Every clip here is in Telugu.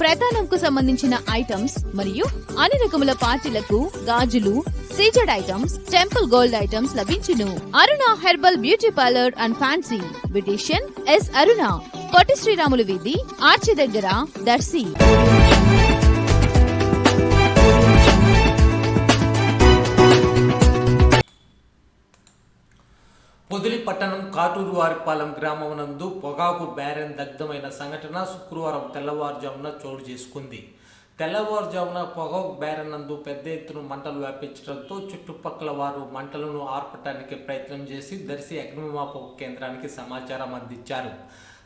ప్రధానంకు సంబంధించిన ఐటమ్స్ మరియు అన్ని రకముల పార్టీలకు గాజులు CZ items temple gold items లభించును. Aruna herbal beauty parlour and fancy. Beautician S Aruna. Potti Sriramulu వీధి ఆర్చి దగ్గర దర్శి. పొదిలి పట్టణం కాటూరు వారిపాలెం గ్రామం నందు పొగాకు బ్యారెన్ దగ్ధమైన సంఘటన శుక్రవారం తెల్లవారుజామున చోటు చేసుకుంది. తెల్లవారుజామున పొగాకు బ్యారెన్ నందు పెద్ద ఎత్తున మంటలు వ్యాపించడంతో చుట్టుపక్కల వారు మంటలను ఆర్పటానికి ప్రయత్నం చేసి దర్శి అగ్నిమాపక కేంద్రానికి సమాచారం అందించారు.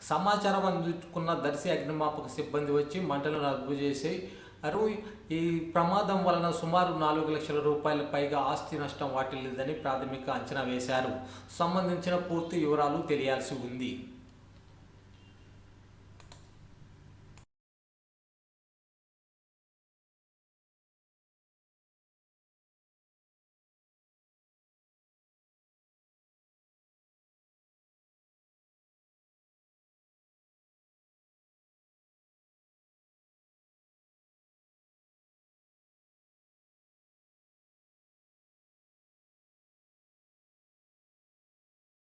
సమాచారం అందుకున్న దర్శి అగ్నిమాపక సిబ్బంది వచ్చి మంటలను అదుపు చేసి అరవై ఈ ప్రమాదం వలన సుమారు నాలుగు లక్షల రూపాయల పైగా ఆస్తి నష్టం వాటిల్లిందని ప్రాథమిక అంచనా వేశారు. సంబంధించిన పూర్తి వివరాలు తెలియాల్సి ఉంది.